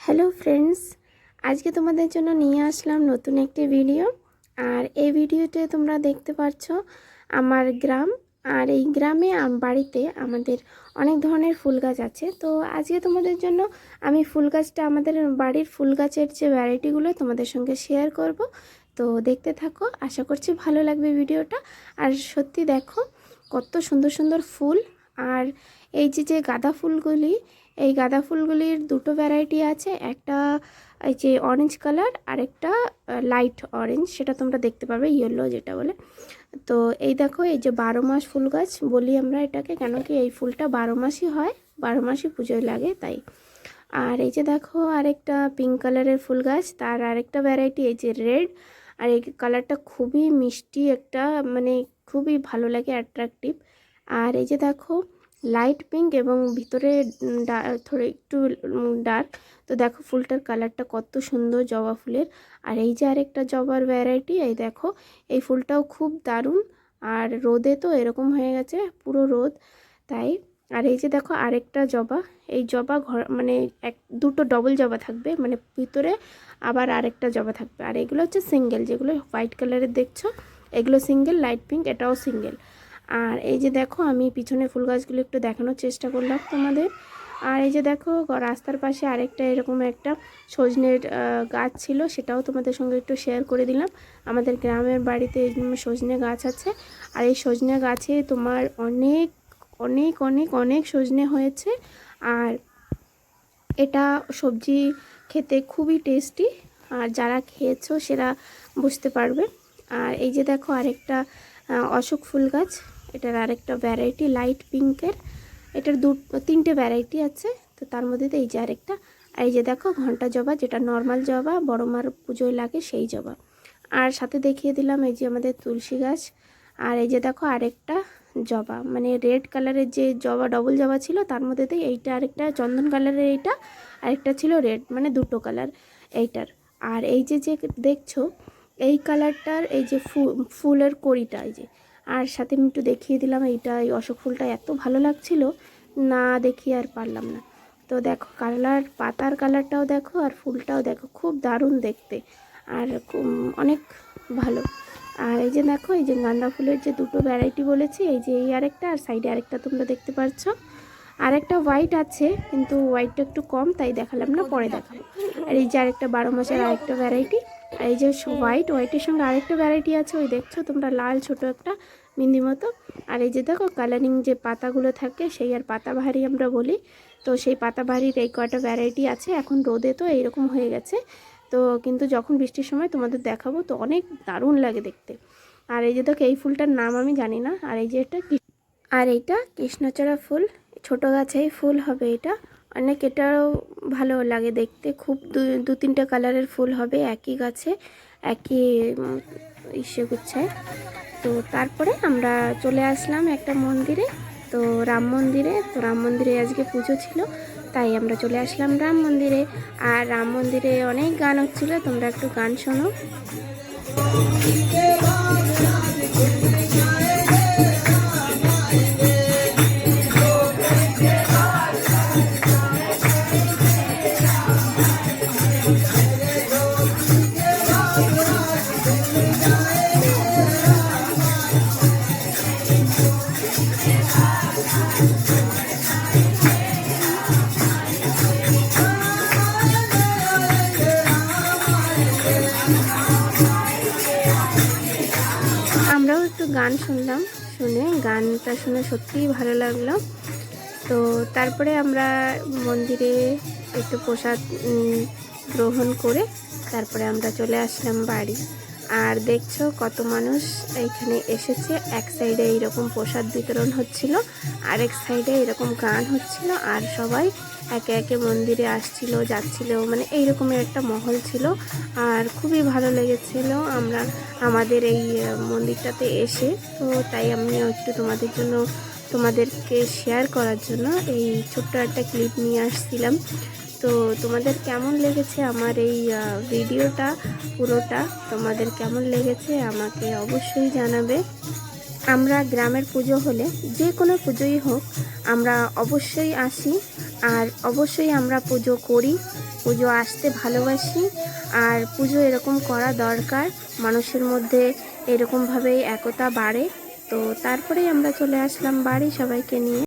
Hello friends, আজকে তোমাদের জন্য নিয়ে আসলাম নতুন একটি ভিডিও। আর এই ভিডিওতে তোমরা দেখতে পাচ্ছ আমার গ্রাম। আর এই গ্রামে বাড়িতে আমাদের অনেক ধরনের ফুল গাছ আছে। তো আজকে তোমাদের জন্য আমি ফুল গাছটা, আমাদের বাড়ির ফুল গাছের যে ভ্যারাইটিগুলো তোমাদের সঙ্গে শেয়ার করব। তো দেখতে থাকো, আশা করছি ভালো লাগবে ভিডিওটা। আর সত্যি দেখো, কত সুন্দর সুন্দর ফুল। আর এই যে যে গাঁদা ফুলগুলি এই গাঁদা ফুলগুলির দুটো ভ্যারাইটি আছে, একটা এই যে অরেঞ্জ কালার আর একটা লাইট অরেঞ্জ সেটা তোমরা দেখতে পাবে ইয়েলো যেটা বলে। তো এই দেখো, এই যে বারো মাস ফুল গাছ, বলি আমরা এটাকে কেন কি এই ফুলটা বারো মাসই হয়, বারো মাসই পুজোয় লাগে, তাই। আর এই যে দেখো, আরেকটা পিঙ্ক কালারের ফুল গাছ, তার আরেকটা ভ্যারাইটি এই যে রেড আর এই কালারটা খুবই মিষ্টি একটা মানে খুবই ভালো লাগে অ্যাট্রাকটিভ আর এই যে দেখো লাইট পিঙ্ক এবং ভিতরে থোড়ে একটু ডার্ক। তো দেখো ফুলটার কালারটা কত সুন্দর জবা ফুলের। আর এই যে আরেকটা জবার ভ্যারাইটি, এই দেখো, এই ফুলটাও খুব দারুণ। আর রোদে তো এরকম হয়ে গেছে, পুরো রোদ। তাই, আর এই যে দেখো আরেকটা জবা, এই জবা ঘর মানে এক, দুটো ডবল জবা থাকবে। মানে ভিতরে আবার আরেকটা জবা থাকবে। আর এগুলো হচ্ছে সিঙ্গেল যেগুলো হোয়াইট কালারের দেখছ, এগুলো সিঙ্গেল লাইট পিঙ্ক এটাও সিঙ্গেল আর এই যে দেখো, আমি পিছনে ফুল গাছগুলো একটু দেখানোর চেষ্টা করলাম তোমাদের। আর এই যে দেখো রাস্তার পাশে আরেকটা এরকম একটা সজনের গাছ ছিল, সেটাও তোমাদের সঙ্গে একটু শেয়ার করে দিলাম। আমাদের গ্রামের বাড়িতে সজনে গাছ আছে। আর এই সজনে গাছে তোমার অনেক অনেক অনেক অনেক সজনে হয়েছে। আর এটা সবজি খেতে খুবই টেস্টি আর যারা খেয়েছো সেরা বুঝতে পারবে। আর এই যে দেখো, আরেকটা অশোক ফুল গাছ। এটার আরেকটা ভ্যারাইটি লাইট পিঙ্কের এটার দু, তিনটে ভ্যারাইটি আছে, তো তার মধ্যে তো এই যে আরেকটা। আর এই যে দেখো, ঘণ্টা জবা, যেটা নর্মাল জবা, বড় মার পুজোয় লাগে সেই জবা। আর সাথে দেখিয়ে দিলাম এই যে আমাদের তুলসী গাছ। আর এই যে দেখো, আরেকটা জবা। মানে রেড কালারের যে জবা ডবল জবা ছিল, তার মধ্যে দিয়ে এইটা আরেকটা, চন্দন কালারের এইটা, আরেকটা ছিল রেড মানে দুটো কালার এইটার। আর এই যে যে দেখছ, এই কালারটার এই যে ফুলের কড়িটা, এই যে আর সাথে আমি একটু দেখিয়ে দিলাম, এইটা, এই অশোক ফুলটা এত ভালো লাগছিল, না দেখিয়ে আর পারলাম না। তো দেখো, কালার, পাতার কালারটাও দেখো আর ফুলটাও দেখো, খুব দারুণ দেখতে আর অনেক ভালো। আর এই যে দেখো, এই যে গাঁদা ফুলের যে দুটো ভ্যারাইটি বলেছি, এই যে এই আরেকটা আর সাইডে আরেকটা তোমরা দেখতে পাচ্ছ আরেকটা হোয়াইট আছে, কিন্তু হোয়াইটটা একটু কম, তাই দেখালাম না, পরে দেখাবো। আর এই যে আরেকটা বারো মাসের আরেকটা ভ্যারাইটি আর এই যে হোয়াইট হোয়াইটের সঙ্গে আরেকটা ভ্যারাইটি আছে, ওই দেখছ, তোমরা লাল ছোট একটা মিন্দি মতো আর এই যে দেখো কালারিং যে পাতাগুলো থাকে, সেই আর পাতাবাহারি আমরা বলি। তো সেই পাতাবাহারির এই কয়টা ভ্যারাইটি আছে, এখন রোদে তো এইরকম হয়ে গেছে। তো কিন্তু যখন বৃষ্টির সময় তোমাদের দেখাবো, তো অনেক দারুণ লাগে দেখতে। আর এই যে দেখো এই ফুলটার নাম আমি জানি না, আর এই যে এটা আর এইটা কৃষ্ণচূড়া ফুল, ছোট গাছেই ফুল হবে এটা। অনেক এটাও ভালো লাগে দেখতে, খুব দু তিনটে কালারের ফুল হবে একই গাছে, একই ইসে গুচ্ছায়। তো তারপরে আমরা চলে আসলাম একটা মন্দিরে। তো রাম মন্দিরে, তো রাম মন্দিরে আজকে পুজো ছিল, তাই আমরা চলে আসলাম রাম মন্দিরে। আর রাম মন্দিরে অনেক গান হচ্ছিল তোমরা একটু গান শোনো। আমরাও একটু গান শুনলাম, শুনে গানটা শুনে সত্যিই ভালো লাগল। তো তারপরে আমরা মন্দিরে একটু প্রসাদ গ্রহণ করে তারপরে আমরা চলে আসলাম বাড়ি। আর দেখছ কত মানুষ এইখানে এসেছে। এক সাইডে এইরকম প্রসাদ বিতরণ হচ্ছিল, আরেক সাইডে এরকম গান হচ্ছিল, আর সবাই একে একে মন্দিরে আসছিল, যাচ্ছিল মানে এইরকমের একটা মহল ছিল। আর খুবই ভালো লেগেছিল আমরা, আমাদের এই মন্দিরটাতে এসে। তো তাই আমি একটু তোমাদের জন্য, তোমাদেরকে শেয়ার করার জন্য এই ছোট্ট একটা ক্লিপ নিয়ে আসছিলাম। তো তোমাদের কেমন লেগেছে আমার এই ভিডিওটা, পুরোটা? তোমাদের কেমন লেগেছে আমাকে অবশ্যই জানাবে। আমরা গ্রামের পুজো হলে যে কোনো পুজোই হোক, আমরা অবশ্যই আসি। আর অবশ্যই আমরা পুজো করি, পুজো আসতে ভালোবাসি। আর পুজো এরকম করা দরকার, মানুষের মধ্যে এরকমভাবেই একতা বাড়ে। তো তারপরেই আমরা চলে আসলাম বাড়ি সবাইকে নিয়ে।